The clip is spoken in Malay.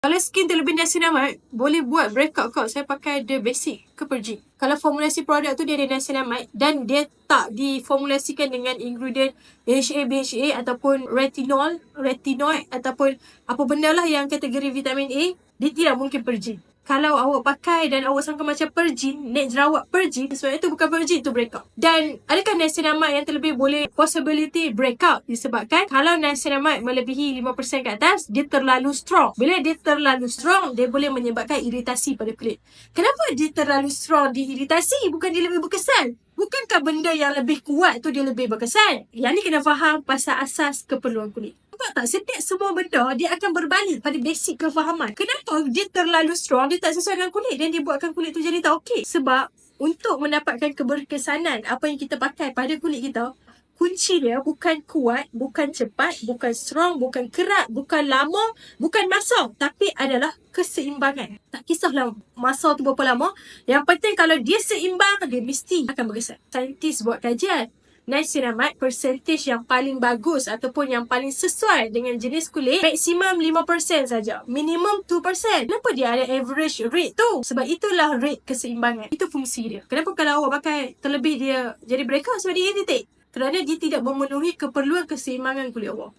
Kalau skin terlebih niacinamide, boleh buat breakout kau. Saya pakai the basic ke Pergi. Kalau formulasi produk tu dia ada niacinamide dan dia tak diformulasikan dengan ingredient BHA, BHA ataupun retinol, retinoid ataupun apa benda lah yang kategori vitamin A, dia tidak mungkin Pergi kalau awak pakai dan awak sangka macam Pergin, net jerawat Pergin, sebenarnya itu bukan Pergin, itu breakout. Dan adakah niacinamide yang terlebih boleh possibility breakout disebabkan kalau niacinamide melebihi 5% ke atas, dia terlalu strong. Bila dia terlalu strong, dia boleh menyebabkan iritasi pada kulit. Kenapa dia terlalu strong diiritasi? Bukan dia lebih berkesan. Bukankah benda yang lebih kuat tu dia lebih berkesan? Yang ni kena faham pasal asas keperluan kulit nampak tak setiap semua benda dia akan berbalik pada basic kefahaman. Kenapa dia terlalu strong, dia tak sesuai dengan kulit dan dia buatkan kulit tu jadi tak okey? Sebab untuk mendapatkan keberkesanan apa yang kita pakai pada kulit kita, kunci dia bukan kuat, bukan cepat, bukan strong, bukan kerat, bukan lama, bukan masa. Tapi adalah keseimbangan. Tak kisahlah masa tu berapa lama. Yang penting kalau dia seimbang, dia mesti akan berkesan. Saintis buat kajian niacinamide percentage yang paling bagus ataupun yang paling sesuai dengan jenis kulit maksimum 5% saja. Minimum 2%. Kenapa dia ada average rate tu? Sebab itulah rate keseimbangan. Itu fungsi dia. Kenapa kalau awak pakai terlebih dia jadi breakout sebab dia irritate? Kerana dia tidak memenuhi keperluan keseimbangan kulit awak.